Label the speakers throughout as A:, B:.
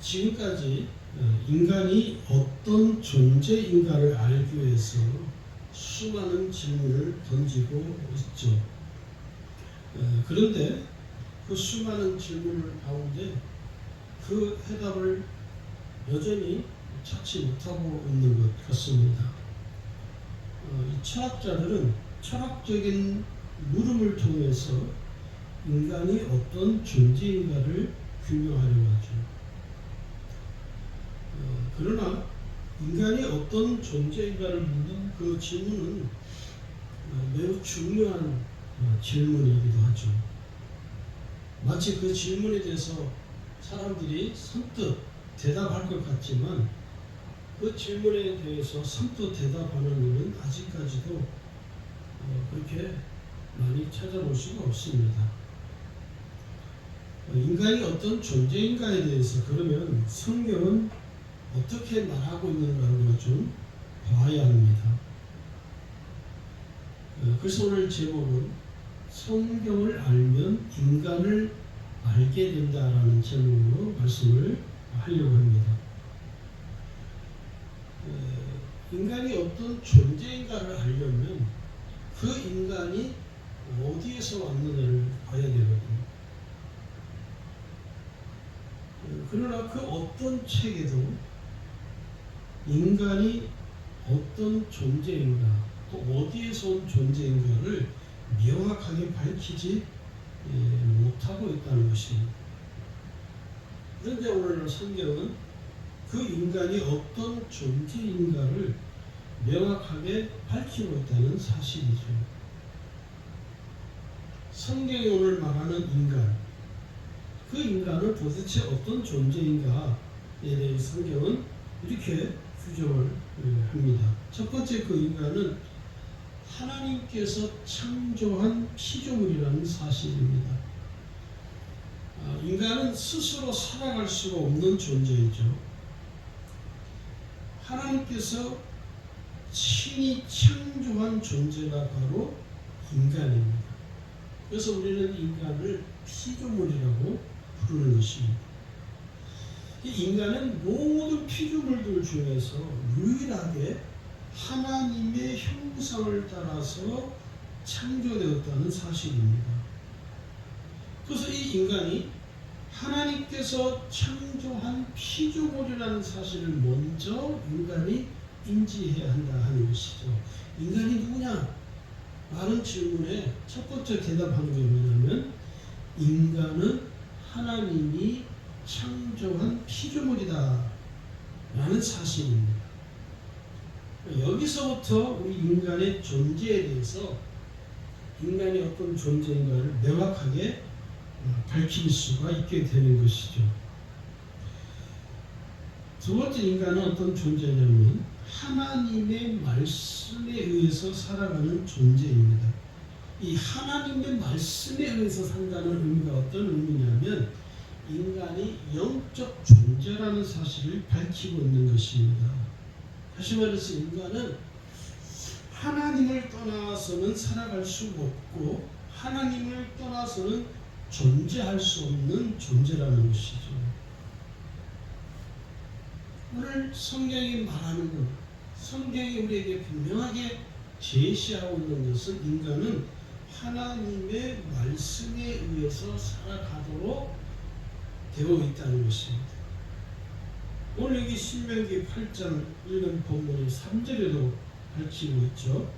A: 지금까지 어, 인간이 어떤 존재인가를 알기 위해서 수많은 질문을 던지고 있죠. 어, 그런데 그 수많은 질문을 가운데 그 해답을 여전히 찾지 못하고 있는 것 같습니다. 어, 이 철학자들은 철학적인 물음을 통해서 인간이 어떤 존재인가를 규명하려고 하죠. 어, 그러나 인간이 어떤 존재인가를 묻는 그 질문은 어, 매우 중요한 어, 질문이기도 하죠. 마치 그 질문에 대해서 사람들이 선뜻 대답할 것 같지만 그 질문에 대해서 선뜻 대답하는 일은 아직까지도 어, 그렇게 많이 찾아볼 수가 없습니다. 어, 인간이 어떤 존재인가에 대해서 그러면 성경은 어떻게 말하고 있는가를 좀 봐야 합니다. 어, 그래서 오늘 제목은 성경을 알면 인간을 알게 된다라는 제목으로 말씀을 하려고 합니다. 어, 인간이 어떤 존재인가를 알려면 그 인간이 어디에서 왔느냐를 봐야 되거든요. 어, 그러나 그 어떤 책에도 인간이 어떤 존재인가 또 어디에서 온 존재인가를 명확하게 밝히지 예, 못하고 있다는 것입니다. 그런데 오늘 성경은 그 인간이 어떤 존재인가를 명확하게 밝히고 있다는 사실이죠. 성경이 오늘 말하는 인간, 그 인간은 도대체 어떤 존재인가에 대해 성경은 이렇게 예, 합니다. 첫 번째 그 인간은 하나님께서 창조한 피조물이라는 사실입니다. 아, 인간은 스스로 살아갈 수가 없는 존재이죠. 하나님께서 친히 창조한 존재가 바로 인간입니다. 그래서 우리는 인간을 피조물이라고 부르는 것입니다. 이 인간은 모든 피조물들 중에서 유일하게 하나님의 형상을 따라서 창조되었다는 사실입니다. 그래서 이 인간이 하나님께서 창조한 피조물이라는 사실을 먼저 인간이 인지해야 한다 하는 것이죠. 인간이 누구냐? 라는 질문에 첫 번째 대답하는 게 뭐냐면 인간은 하나님이 창조한 피조물이다 라는 사실입니다. 여기서부터 우리 인간의 존재에 대해서 인간이 어떤 존재인가를 명확하게 밝힐 수가 있게 되는 것이죠. 두 번째 인간은 어떤 존재냐면 하나님의 말씀에 의해서 살아가는 존재입니다. 이 하나님의 말씀에 의해서 산다는 의미가 어떤 의미냐면 존재라는 사실을 밝히고 있는 것입니다. 다시 말해서 인간은 하나님을 떠나서는 살아갈 수 없고 하나님을 떠나서는 존재할 수 없는 존재라는 것이죠. 오늘 성경이 말하는 것, 성경이 우리에게 분명하게 제시하고 있는 것은 인간은 하나님의 말씀에 의해서 살아가도록 되어 있다는 것입니다. 오늘 여기 신명기 8장 읽은 본문이 3절에도 밝히고 있죠.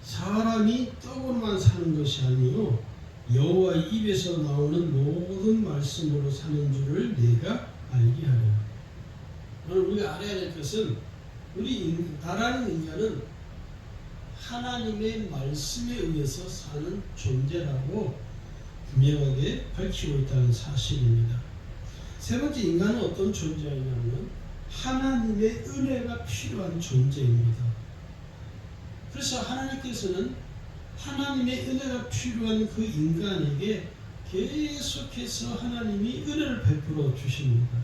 A: 사람이 떡으로만 사는 것이 아니요 여호와의 입에서 나오는 모든 말씀으로 사는 줄을 내가 알게 하려. 오늘 우리가 알아야 될 것은 우리 나라는 인간은 하나님의 말씀에 의해서 사는 존재라고 분명하게 밝히고 있다는 사실입니다. 세 번째 인간은 어떤 존재이냐면 하나님의 은혜가 필요한 존재입니다. 그래서 하나님께서는 하나님의 은혜가 필요한 그 인간에게 계속해서 하나님이 은혜를 베풀어 주십니다.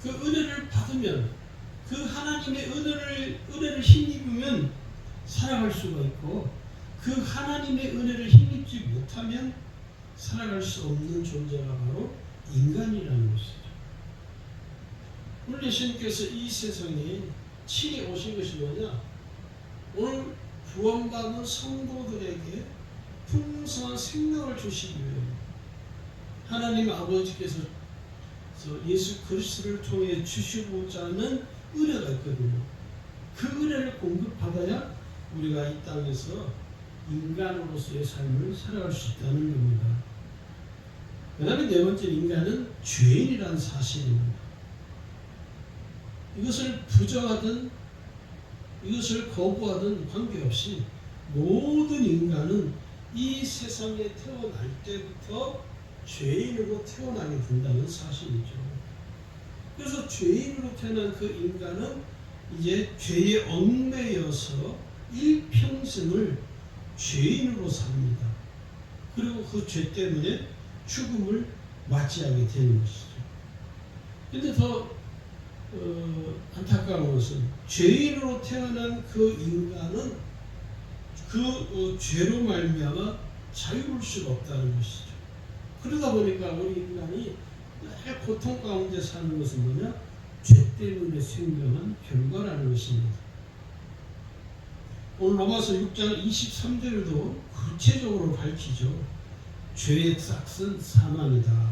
A: 그 은혜를 받으면 그 하나님의 은혜를 은혜를 힘입으면 살아갈 수가 있고 그 하나님의 은혜를 힘입지 못하면 살아갈 수 없는 존재가 바로 인간이라는 것이죠. 오늘 예수님께서 이 세상에 친히 오신 것이 뭐냐? 오늘 구원받은 성도들에게 풍성한 생명을 주시기 위해 하나님 아버지께서 예수 그리스도를 통해 주시고자 하는 은혜가 있거든요. 그 은혜를 공급받아야 우리가 이 땅에서 인간으로서의 삶을 살아갈 수 있다는 겁니다. 그 다음에 네 번째 인간은 죄인이라는 사실입니다. 이것을 부정하든 이것을 거부하든 관계없이 모든 인간은 이 세상에 태어날 때부터 죄인으로 태어나게 된다는 사실이죠. 그래서 죄인으로 태어난 그 인간은 이제 죄에 얽매여서 일평생을 죄인으로 삽니다. 그리고 그 죄 때문에 죽음을 맞이하게 되는 것이죠. 근데 더 어, 안타까운 것은 죄인으로 태어난 그 인간은 그 어, 죄로 말미암아 자유로울 수가 없다는 것이죠. 그러다 보니까 우리 인간이 늘 고통 가운데 사는 것은 뭐냐? 죄 때문에 생겨난 결과라는 것입니다. 오늘 로마서 6장 23절에도 구체적으로 밝히죠. 죄의 싹은 사망이다.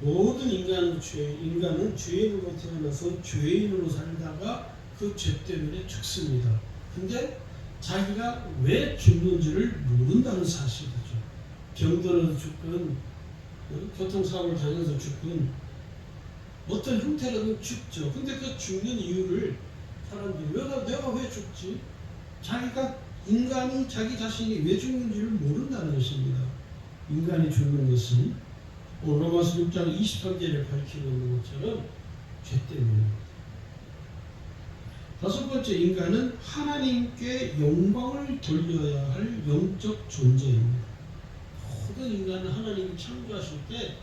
A: 모든 인간은 죄, 인간은 죄인으로 태어나서 죄인으로 살다가 그 죄 때문에 죽습니다. 근데 자기가 왜 죽는지를 모른다는 사실이죠. 병들어서 죽건, 어, 교통사고를 당해서 죽건, 어떤 형태로든 죽죠. 근데 그 죽는 이유를 사람들이 내가, 내가 왜 죽지? 자기가 인간이 자기 자신이 왜 죽는지를 모른다는 것입니다. 인간이 죽는 것은 로마서 6장 23절에 밝히고 있는 것처럼 죄 때문입니다. 다섯 번째 인간은 하나님께 영광을 돌려야 할 영적 존재입니다. 모든 인간은 하나님이 창조하실 때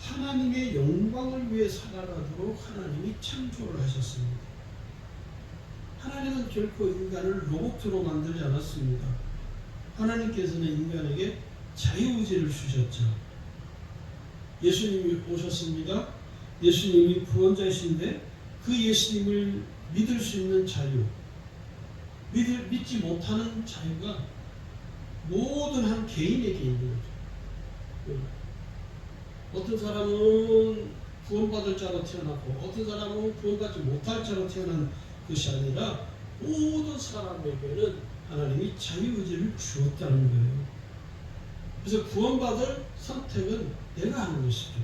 A: 하나님의 영광을 위해 살아가도록 하나님이 창조를 하셨습니다. 하나님은 결코 인간을 로봇으로 만들지 않았습니다. 하나님께서는 인간에게 자유의지를 주셨죠. 예수님이 오셨습니다. 예수님이 구원자이신데 그 예수님을 믿을 수 있는 자유, 믿을, 믿지 못하는 자유가 모든 한 개인에게 있는 거죠. 어떤 사람은 구원받을 자로 태어났고 어떤 사람은 구원받지 못할 자로 태어난 것이 아니라 모든 사람에게는 하나님이 자유의지를 주었다는 거예요. 그래서 구원받을 선택은 내가 하는 것이죠.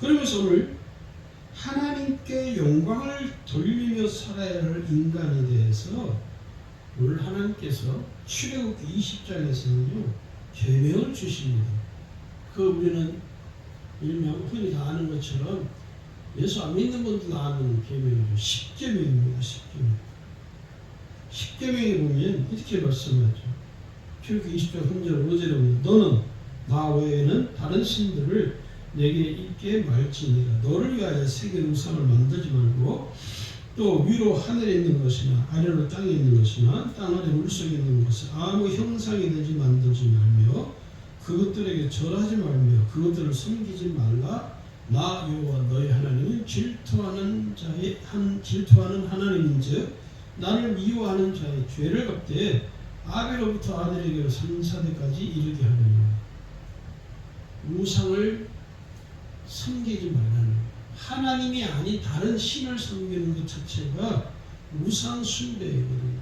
A: 그러면서 오늘 하나님께 영광을 돌리며 살아야 할 인간에 대해서 오늘 하나님께서 출애굽기 20장에서는요 계명을 주십니다. 그 우리는 일명 흔히 다 아는 것처럼 예수 안 믿는 분들도 아는 계명이죠. 십계명입니다. 십계명. 십계명에 보면 이렇게 말씀하죠. 출애굽기 20장 3절 5절에 보면 너는 나 외에는 다른 신들을 내게 있게 말지니라 너를 위하여 세계 우상을 만들지 말고 또 위로 하늘에 있는 것이나 아래로 땅에 있는 것이나 땅 아래 물속에 있는 것을 아무 형상이 되지 만들지 말며 그것들에게 절하지 말며 그것들을 섬기지 말라 나 여호와 너희 하나님은 질투하는 자의 한 질투하는 하나님인즉 나를 미워하는 자의 죄를 갚되 아비로부터 아들에게로 3, 4대까지 이르게 하느니라 우상을 섬기지 말라는 하나님이 아닌 다른 신을 섬기는 것 자체가 우상 숭배이거든요.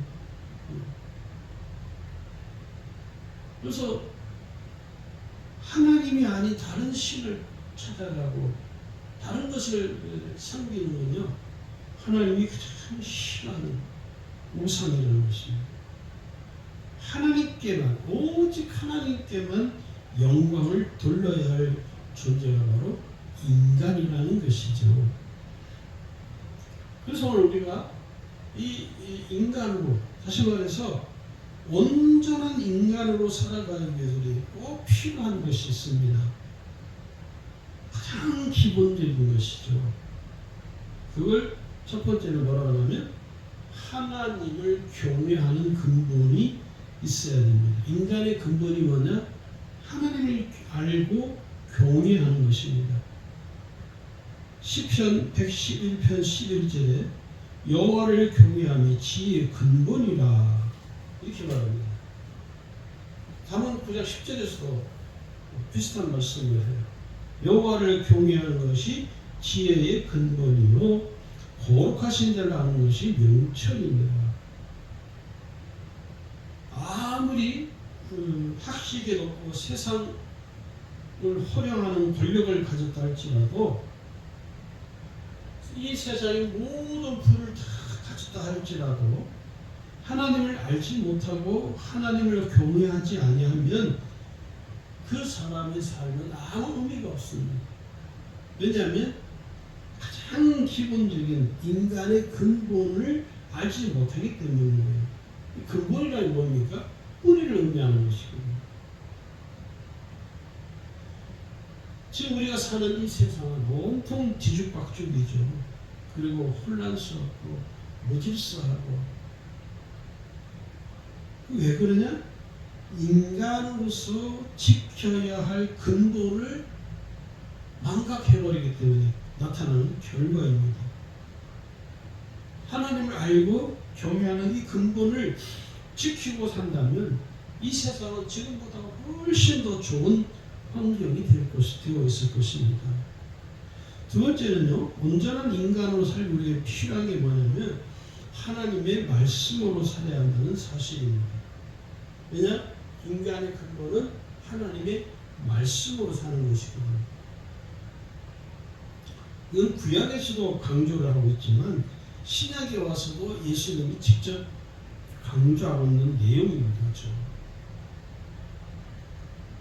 A: 그래서 하나님이 아닌 다른 신을 찾아가고 다른 것을 섬기는군요. 하나님이 가장 싫어하는 우상이라는 것입니다. 하나님께만 오직 하나님께만 영광을 돌려야 할 존재가 바로 인간이라는 것이죠. 그래서 오늘 우리가 이, 이 인간으로 다시 말해서 온전한 인간으로 살아가기 위해서 꼭 필요한 것이 있습니다. 가장 기본적인 것이죠. 그걸 첫 번째로 뭐라고 하냐면 하나님을 경외하는 근본이 있어야 됩니다. 인간의 근본이 뭐냐? 하나님을 알고 경외하는 것입니다. 시편 111편 11절에 여호와를 경외함이 지혜의 근본이라 이렇게 말합니다. 잠언 9장 10절에서도 비슷한 말씀을 해요. 여호와를 경외하는 것이 지혜의 근본이요 거룩하신 자를 아는 것이 명철입니다. 아무리 그 학식에 높고 세상을 호령하는 권력을 가졌다 할지라도 이 세상의 모든 부를 다 가졌다 할지라도 하나님을 알지 못하고 하나님을 경외하지 아니하면 그 사람의 삶은 아무 의미가 없습니다. 왜냐하면 가장 기본적인 인간의 근본을 알지 못하기 때문이에요. 근본이라니 뭡니까? 뿌리를 의미하는 것이거든요. 지금 우리가 사는 이 세상은 온통 뒤죽박죽이죠. 그리고 혼란스럽고 무질서하고 왜 그러냐? 인간으로서 지켜야 할 근본을 망각해버리기 때문에 나타나는 결과입니다. 하나님을 알고 경외하는 이 근본을 지키고 산다면 이 세상은 지금보다 훨씬 더 좋은 환경이 될 것이 되어 있을 것입니다. 두 번째는요, 온전한 인간으로 살기 위해 필요한 게 뭐냐면 하나님의 말씀으로 살아야 한다는 사실입니다. 왜냐? 인간의 근본은 하나님의 말씀으로 사는 것이거든요. 이건 구약에서도 강조를 하고 있지만 신약에 와서도 예수님이 직접 강조하고 있는 내용입니다. 그렇죠?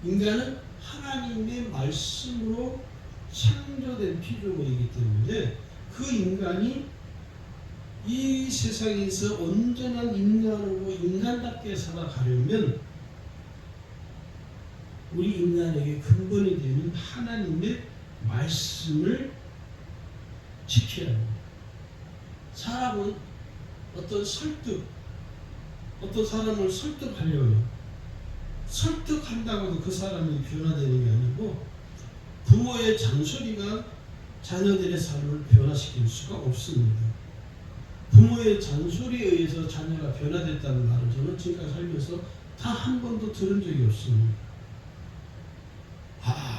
A: 인간은 하나님의 말씀으로 창조된 피조물이기 때문에 그 인간이 이 세상에서 온전한 인간으로 인간답게 살아가려면 우리 인간에게 근본이 되는 하나님의 말씀을 지켜야 합니다. 사람은 어떤 설득, 어떤 사람을 설득하려면 설득한다고 도 그 사람이 변화되는 게 아니고 부모의 잔소리가 자녀들의 삶을 변화시킬 수가 없습니다. 부모의 잔소리에 의해서 자녀가 변화됐다는 말을 저는 지금까지 살면서 단 한 번도 들은 적이 없습니다.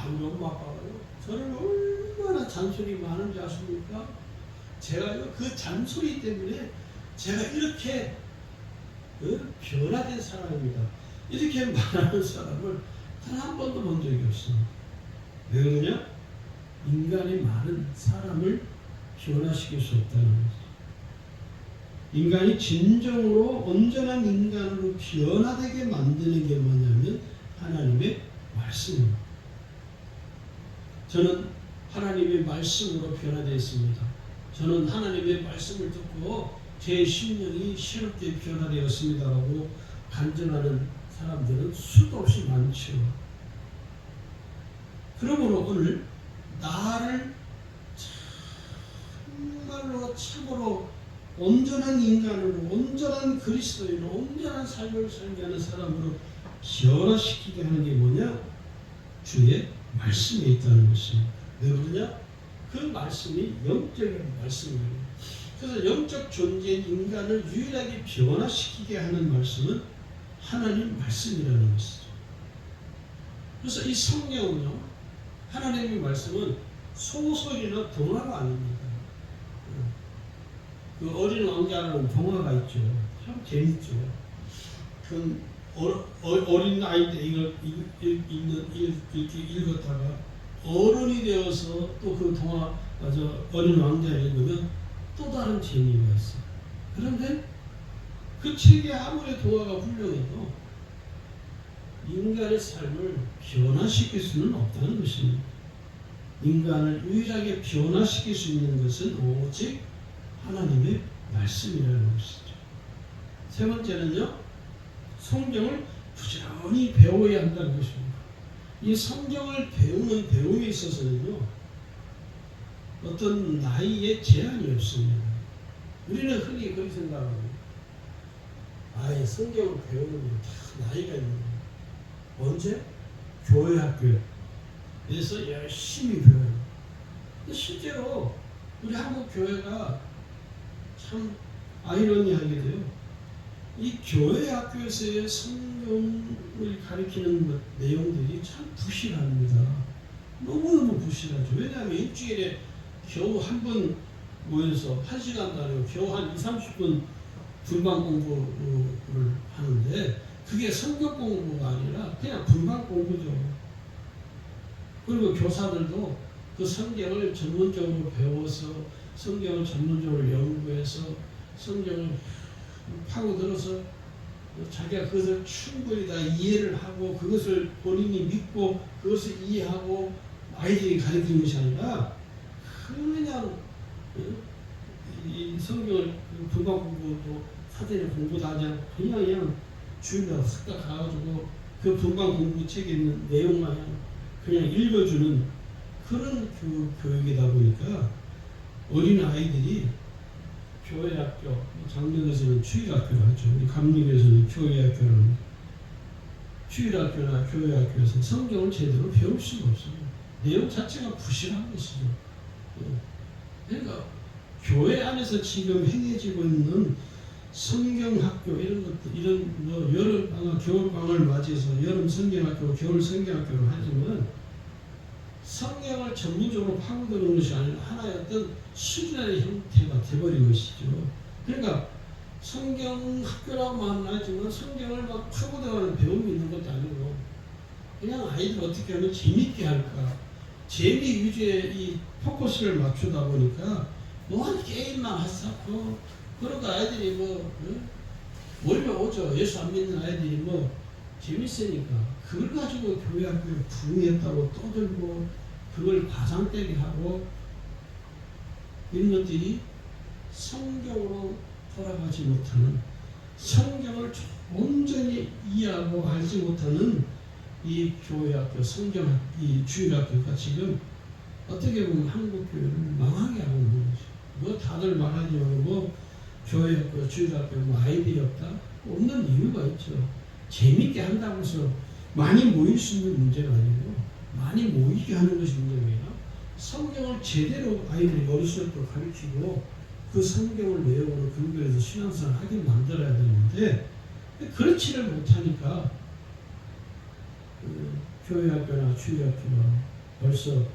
A: 엄마 아빠가요. 저를 얼마나 잔소리 많은지 아십니까? 제가요, 그 잔소리 때문에 제가 이렇게 어? 변화된 사람입니다. 이렇게 말하는 사람을 단 한 번도 본 적이 없습니다. 왜 그러냐? 인간의 말은 사람을 변화시킬 수 없다는 거죠. 인간이 진정으로 온전한 인간으로 변화되게 만드는 게 뭐냐면 하나님의 말씀입니다. 저는 하나님의 말씀으로 변화되었습니다. 저는 하나님의 말씀을 듣고 제 심령이 새롭게 변화되었습니다라고 간증하는 사람들은 수도 없이 많죠. 그러므로 오늘 나를 정말로 참으로 온전한 인간으로 온전한 그리스도인으로 온전한 삶을 살게 하는 사람으로 변화시키게 하는 게 뭐냐? 주의 말씀에 있다는 것입니다. 왜 그러냐? 그 말씀이 영적인 말씀이에요. 그래서 영적 존재인 인간을 유일하게 변화시키게 하는 말씀은 하나님 말씀이라는 것이죠. 그래서 이 성경은요, 하나님의 말씀은 소설이나 동화가 아닙니다. 그 어린 왕자라는 동화가 있죠. 참 재밌죠. 그 어, 린 아이 때 이걸 읽는 이렇게 읽었다가 어른이 되어서 또 그 동화 저 어린 왕자를 읽으면 또 다른 재미가 있어. 그런데 그 책이 아무리 동화가 훌륭해도 인간의 삶을 변화시킬 수는 없다는 것입니다. 인간을 유일하게 변화시킬 수 있는 것은 오직 하나님의 말씀이라는 것이죠. 세 번째는요, 성경을 부지런히 배워야 한다는 것입니다. 이 성경을 배우는 배움에 있어서는요, 어떤 나이에 제한이 없습니다. 우리는 흔히 그렇게 생각하고, 아예 성경을 배우는 게다 나이가 있는 거예요. 언제? 교회 학교에서 열심히 배워요. 근데 실제로 우리 한국 교회가 참 아이러니하게도요. 이 교회 학교에서의 성경을 가리키는 것- 내용들이 참 부실합니다. 너무너무 부실하죠. 왜냐하면 일주일에 겨우 한 번 모여서 한 시간도 아니고 겨우 한 2, 30분 분반 공부를 하는데 그게 성경 공부가 아니라 그냥 분반 공부죠. 그리고 교사들도 그 성경을 전문적으로 배워서 성경을 전문적으로 연구해서 성경을 파고들어서 자기가 그것을 충분히 다 이해를 하고 그것을 본인이 믿고 그것을 이해하고 아이들이 가르치는 것이 아니라 그냥 어? 이 성경을 분반 공부도 사전에 공부도 하지 않고 그냥 그냥 주일날 쓱다 가가지고 그 분반 공부 책에 있는 내용만 그냥 읽어주는 그런 교, 교육이다 보니까 어린 아이들이 교회 학교, 장로에서는 추일학교를 하죠. 감리교에서는 교회 학교는 추일학교나 교회 학교에서 성경을 제대로 배울 수가 없어요. 내용 자체가 부실한 것이죠. 예. 그러니까 교회 안에서 지금 행해지고 있는 성경학교 이런 것들 이런 뭐 여름 방학 겨울 방학을 맞이해서 여름 성경학교 겨울 성경학교를 하지만 성경을 전문적으로 파고드는 것이 아니라 하나의 어떤 수준의 형태가 돼버린 것이죠. 그러니까 성경 학교라고만 하지만 성경을 막 파고들어가는 배움이 있는 것도 아니고 그냥 아이들 어떻게 하면 재밌게 할까 재미 위주의 이 포커스를 맞추다 보니까 뭐한 게임만 하고 그러니까 아이들이 뭐 응? 몰려오죠. 예수 안 믿는 아이들이 뭐 재밌으니까 그걸 가지고 교회 학교에 부흥했다고 떠들고 그걸 과장되게 하고 이런 것들이 성경으로 돌아가지 못하는 성경을 온전히 이해하고 알지 못하는 이 교회 학교 성경 이 주일 학교가 지금 어떻게 보면 한국 교회를 망하게 하고 있는 거죠. 뭐 다들 말하지만 뭐 교회 학교 주일 학교 뭐 아이들이 없다 없는 이유가 있죠. 재밌게 한다고 해서 많이 모일 수 있는 문제가 아니고 많이 모이게 하는 것이 문제가 아니라 성경을 제대로 아이들이 어렸을 때 가르치고 그 성경을 내용으로 근거해서 신앙생활 하게 만들어야 되는데 그렇지를 못하니까 그 교회 학교나 주일 학교가 벌써 에,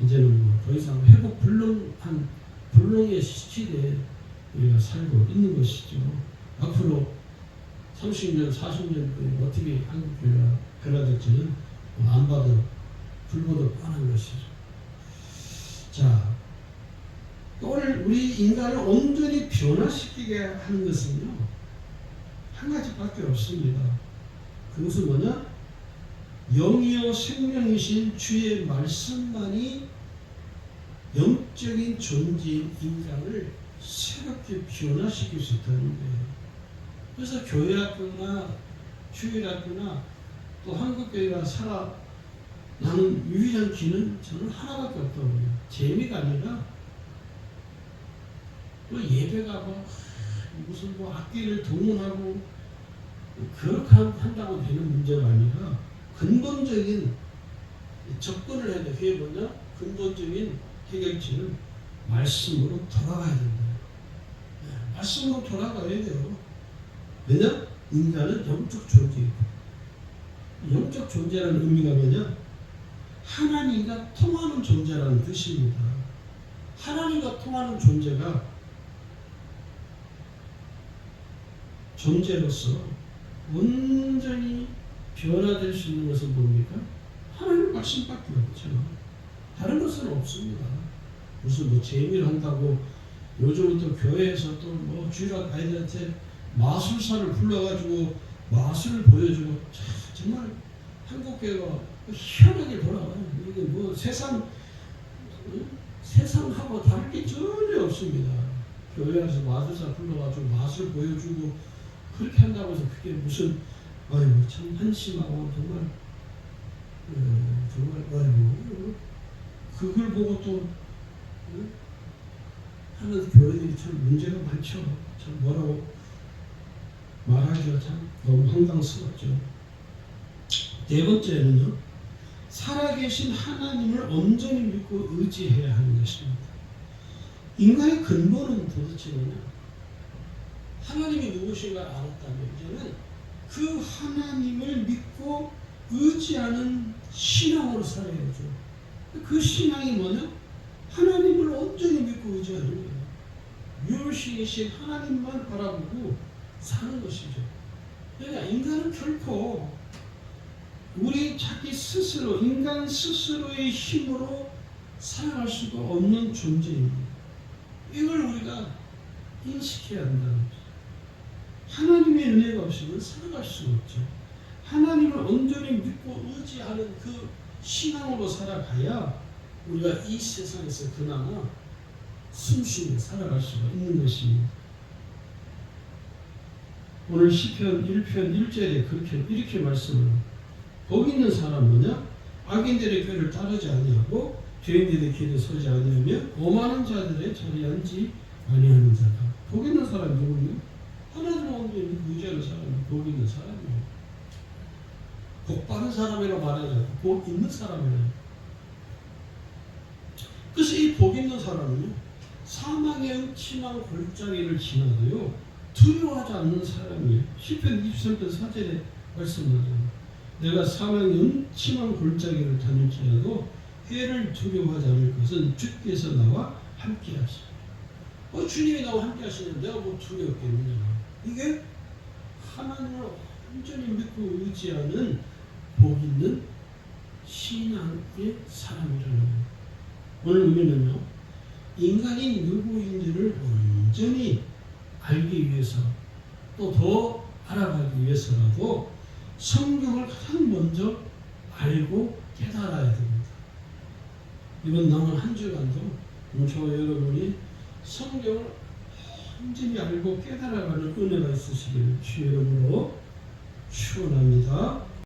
A: 이제는 뭐 더 이상 회복 불능한 불능의 시대에 우리가 살고 있는 것이죠. 앞으로 30년, 40년 후에 어떻게 한국 교회가 변화될지는 뭐안 봐도 불보도 뻔한 것이죠. 자, 오늘 우리 인간을 온전히 변화시키게 하는 것은요 한 가지밖에 없습니다. 그것은 뭐냐? 영이요 생명이신 주의 말씀만이 영적인 존재인 인간을 새롭게 변화시킬 수 있다는 거예요. 그래서 교회 학교나 주일 학교나 또 한국교회가 살아나는 유일한 길은 저는 하나밖에 없다고 봐요. 재미가 아니라 뭐 예배가 뭐 무슨 뭐 악기를 동원하고 그렇게 한- 한다고 되는 문제가 아니라 근본적인 접근을 해야 돼. 그게 뭐냐? 근본적인 해결책은 말씀으로 돌아가야 된다. 네, 말씀으로 돌아가야 돼요. 왜냐? 인간은 영적 존재이고 영적 존재라는 의미가 뭐냐? 하나님과 통하는 존재라는 뜻입니다. 하나님과 통하는 존재가 존재로서 온전히 변화될 수 있는 것은 뭡니까? 하나님 말씀밖에 없죠. 다른 것은 없습니다. 무슨 뭐 재미를 한다고 요즘은 또 교회에서 또 뭐 주일학 아이들한테 마술사를 불러가지고 마술을 보여주고 참, 정말 한국 교회가 희한하게 돌아가요. 이게 뭐 세상 응? 세상하고 다를 게 전혀 없습니다. 교회 안에서 마술사 불러가지고 마술 보여주고 그렇게 한다고 해서 그게 무슨 아이고 참 한심하고 정말 어, 정말 아이고 그걸 보고 또 응? 하는 교회들이 참 문제가 많죠. 참 뭐라고 말하기가 참 너무 황당스럽죠. 네 번째는요. 살아계신 하나님을 온전히 믿고 의지해야 하는 것입니다. 인간의 근본은 도대체 뭐냐? 하나님이 누구신가 알았다면 이제는 그 하나님을 믿고 의지하는 신앙으로 살아야죠. 그 신앙이 뭐냐? 하나님을 온전히 믿고 의지하는 거예요. 유일신이신 하나님만 바라보고 사는 것이죠. 그러니까 인간은 결코 우리 자기 스스로 인간 스스로의 힘으로 살아갈 수가 없는 존재입니다. 이걸 우리가 인식해야 한다는 거죠. 하나님의 은혜가 없이는 살아갈 수가 없죠. 하나님을 온전히 믿고 의지하는 그 신앙으로 살아가야 우리가 이 세상에서 그나마 숨쉬게 살아갈 수가 있는 것입니다. 오늘 시편 1편 1절에 그렇게 이렇게 말씀을 복 있는 사람 뭐냐? 악인들의 꾀를 따르지 아니하고 죄인들의 길에 서지 아니하며 오만한 자들의 자리에 앉지 아니하는 자다. 복 있는 사람이 누구냐? 하나님 온전히 의지하는 사람이 복 있는 사람이에요. 복 받은 사람이라고 말하지 않고 복 있는 사람이에요. 그래서 이 복 있는 사람은요 사망의 음침한 골짜기를 지나도요 두려워하지 않는 사람이에요. 10편 23편 4절에 말씀하잖아요. 내가 사망의 음침한 골짜기를 다닐지라도 해를 두려워하지 않을 것은 주께서 나와 함께 하시오. 어, 주님이 나와 함께 하시는 내가 뭐 두렵겠느냐. 이게 하나님을 완전히 믿고 의지하는 복 있는 신앙의 사람이라는 거예요. 오늘 우리는요, 인간이 누구인지를 온전히 알기 위해서 또 더 알아가기 위해서라도 성경을 가장 먼저 알고 깨달아야 됩니다. 이번 남은 한 주간도 저와 여러분이 성경을 완전히 알고 깨달아가는 은혜가 있으시기를 주의 이름으로 축원합니다.